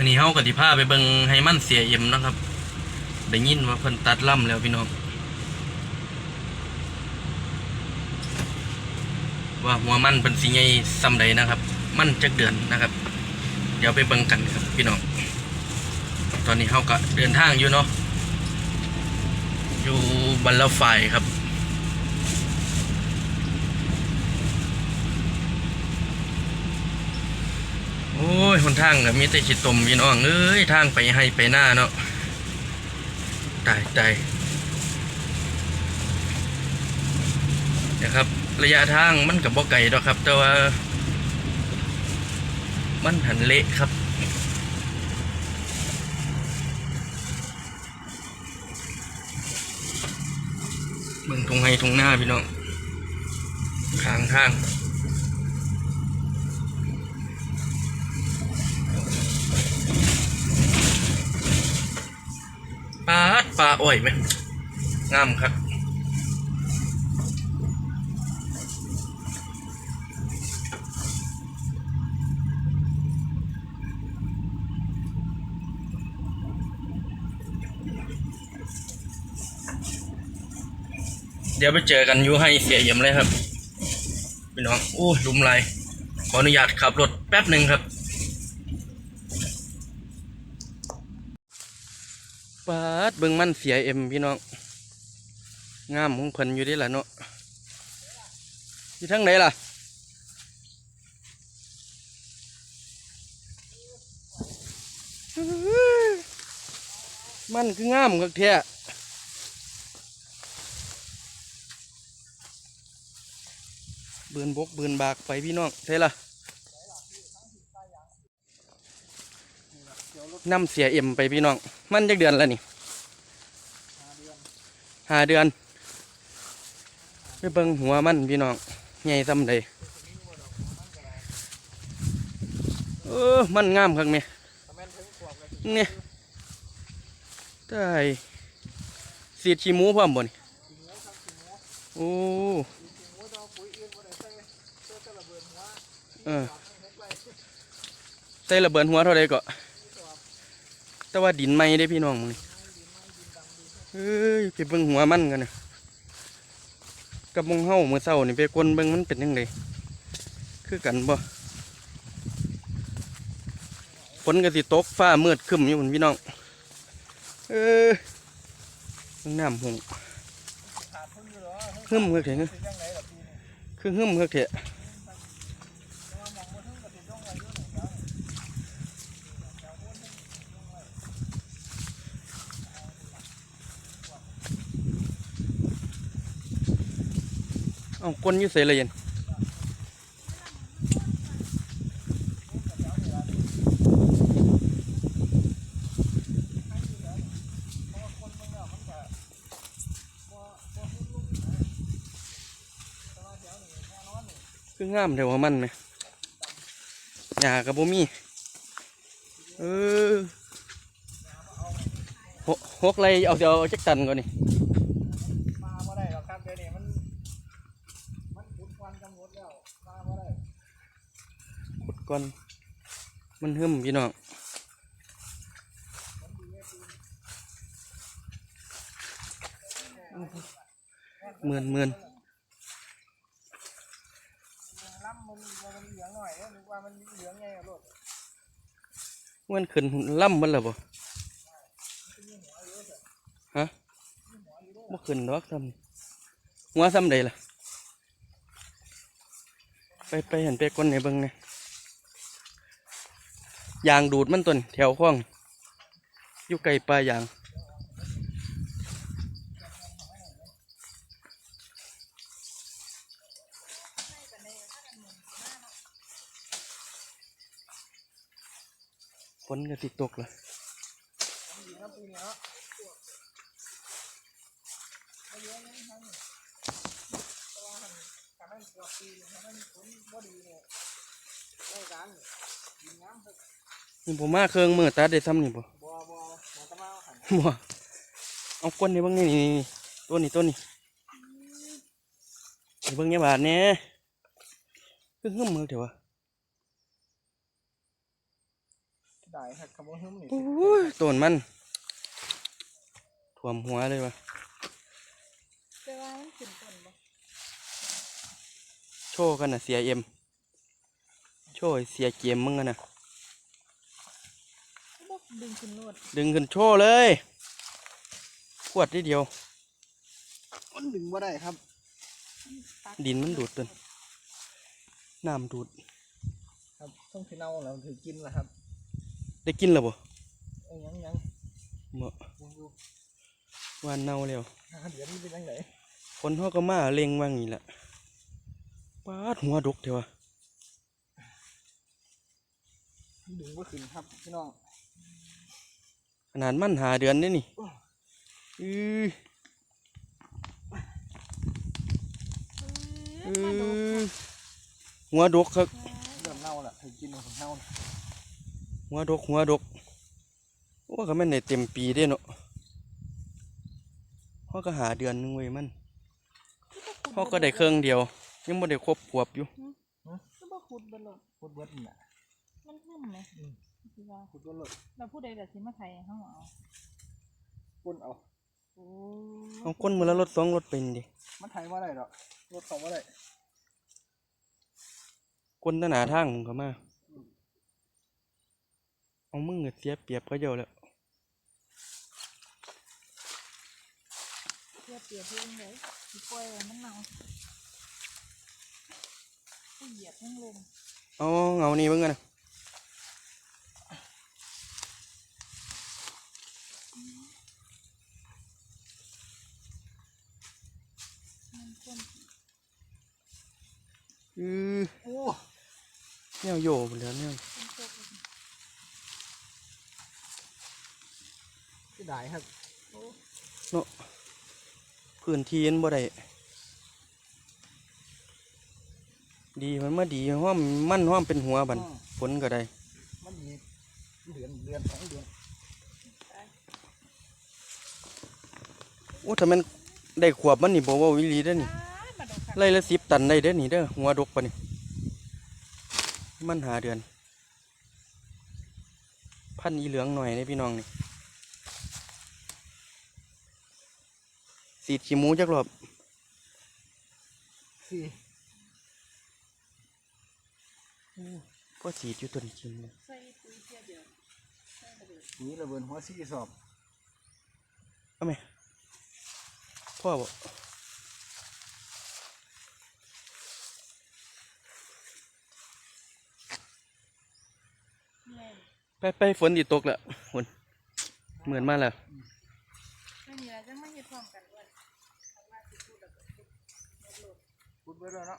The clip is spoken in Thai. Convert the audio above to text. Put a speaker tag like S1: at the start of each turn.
S1: วันนี้เฮากับที่พาไปเบิ่งให้มันเสียเอ็มนะครับ ได้ยินว่าเพิ่นตัดล่ำแล้วพี่น้อง ว่าหัวมันเป็นสีใหญ่ซำใดนะครับ มันจักเดือนนะครับ เดี๋ยวไปเบิ่งกันครับพี่น้อง ตอนนี้เฮาก็เดินทางอยู่เนาะ อยู่บันละไฟครับ โอ้ย หนทางก็มีแต่ขีดตมพี่น้องเอ้ยทางไปให้ไปหน้าเนาะตายตายนะครับ ระยะทางมันกับบ่ไกลดอกครับ แต่ว่า มันหันเละครับเบิ่งทงไห้ทงหน้าพี่น้องข้างทาง ปลาอ้อยไหมงามครับเดี๋ยวไปเจอกันยูให้เสียเยี่ยมเลยครับพี่น้องโอ้ลุมไรขออนุญาตขับรถแป๊บหนึ่งครับ ปาดเบิ่งมันเสียเอ็มพี่น้อง งามของเพิ่นอยู่ดิล่ะเนาะอยู่ทั้งไหนล่ะ มันคืองามกักแท้เบือนบกเบือนบากไปพี่น้องใช่ล่ะ นำเสียเอ็มไปพี่น้อง มันจักเดือนแล้วนี่ห้าเดือนไปเบิ่งหัวมันพี่น้องใหญ่ซ้ำใดเออมันงามคักแม่เนี่ยได้สีดขี้หมูพร้อมบ่นี่โอ้เออใส่ระเบิดหัวเท่าไรก็ แต่ว่าดินไม้ได้พี่น้องมึงเอ้ยไปเบิ่งหัวมันกันนะกับมงเฮาเมื่อเช้านี่ไปกวนเบิ่งมันเป็นยังไงคือกันบ่ฝนก็สิตกฟ้ามืดครึ้มอยู่พุ่นพี่น้อง เออน้ำหงหึ่มเฮือกเถอะคือหึ่มเฮือกเถอะ เอาก้นยุ่เสยเลยยันคืองามเดี๋ยวมันไหมหยากับบ่มี เออหกหกไรเอาเดี๋ยวเอาจักตันก่อนนี่
S2: มาบ่ได้หรอกครับเดี๋ยวนี้มัน มันขุดควันกำหนดแล้วมาบ่ได้
S1: ขุด ก่อน มันหึมพี่น้องเมือนเมือน
S2: ล้ำมันมันเหลืองหน่อยนึกว่ามันเหลืองไงอะลูก
S1: มือนขึ้นล่ำมันแล้วบ่ฮะบ่ขึ้นดอกทำหัวซ้ำใดล่ะ ไปไปเห็นไปก้นในเบิ่งเนี่ย ยางดูดมันต้นแถวข้องอยู่ไกลปลายางฝนก็ติตกละ
S2: ดีนะปีนี้เนาะไม่เยอะนะทั้งแต่ว่าหันถ้ามันเกือบปีถ้ามันผลยได้การดินน้ำ
S1: นี่ผมมาเครื่องมือตัดได้ซ้ำนี่บ่
S2: บ่บ่บ่ตะมาหัน
S1: บ่เอาก้นในเบิ่งนี่นี่นี่ตัวนี้ตัวนี้ไปเบิ่งเนี่ยบาทเนี่ยคือหึ่มมือเถอะวะ
S2: ได้ครับคำว่าหึมนี่
S1: โอ้ยต้นมันท่วมหัวเลยวะ
S3: แต่ว่ามันขึ้นต้นบ่
S1: โชว์กันนะเสียเอ็มโชว์ให้เสียเกมมึงกันนะ
S3: บ่ ดึงขึ้นโลด
S1: ดึงขึ้นโชว์เลยขวดทีเดียว
S2: มันดึงบ่ได้ครับ
S3: ตัก
S1: ดินมันดูดต้นน้ำดูด
S2: ครับต้องที่เน่าแล้วถือกินแล้วครับ
S1: ได้กินแล้วบ่
S2: เอ้ยยังยัง
S1: บ่
S2: ยังอยู่
S1: วานเน่าแล้ว
S2: ห้าเดือนนี่เป็นยังไง
S1: คนเขาก็มาเล็งว่างนี่แหละปาดหัวดกเถอะวะ
S2: ดึงบ่ขึ้นครับพี่น้อง
S1: ขนาดมันหาเดือนนี่นี่อือ
S3: เอ
S1: อื
S3: อมาดู
S1: อหัวดกครับ
S2: เริ่มเน่าแล้วถือกินแล้วผมเน่าแล้ว
S1: หัวดกหัวดกโอ้ก็แม่นได้เต็มปีเด้เนาะเขาก็หาเดือนหนึงเว้ยมันเขาก็ได้เครื่องเดียว ยังบ่ได้ครบขวบอยู่
S3: ก็บ่ขุดเบ่โลด
S2: พูดเบิดนี่น่ะ
S3: มันหึมไหม
S2: อืม
S3: สิว่า
S2: พูดเบิดเลย
S3: เราผู้ใดล่ะสิมาไทยให้เฮาเอา
S2: ปุ่นเอา
S3: โอ้
S1: เอาก้นมือละรถสองรถเป็นดิ
S2: มันไทยว่าได้ดอกรถเขาว่าได้
S1: ก้นตะหนาทางมึงก็มาเอามึงก็เสียเปรียบเขาเจ้าแล้ว
S3: เทียบเปรียบเพิ่งเลยสิปล่อยไว้มันเน่าผู้เหยียบยังลง
S1: เอาเงานี่เบิ่งกันนะ
S3: มันคน
S1: อือ
S2: โอ้
S1: แนวโยบเหลือแนว
S3: เป็นโชคดี
S2: ที่ได้ครับ
S3: โอ้
S1: เนาะพื้นที่มันบ่ได้ดีมันมาดีห้อมมันห้อมเป็นหัวบัน
S2: อืม
S1: ฝนก็ได้
S2: มันมีเดือนเดือนสองเดือน
S1: โอ้ถ้ามันได้ขวบมันนี่บอกว่าวิลีได้อนี่ ไล่ละสิบตันได้เด้อนี่เด้อหัวดกปะนี่มันหาเดือน พันอีเหลืองหน่อยนี่พี่น้องนี่สีดขี้หมูจักรอบ
S2: สี่
S1: ก็สีดอยู่ตัวนี้จริงเลย
S3: ใส่ปุ๋ยเทียเดียวใส่ระเบิด
S2: นี่ระเบิดหัวสี่สอบ
S1: เอาไหมพ่อบอก
S3: ไป
S1: ไปฝนติตกแล้วฝนเหมือนมาแล้ว
S3: ไม่มีอะไรจะไม่เห็นพร้อมกันด้วยทำมาสิ
S2: พูดไว้แล้วเนาะ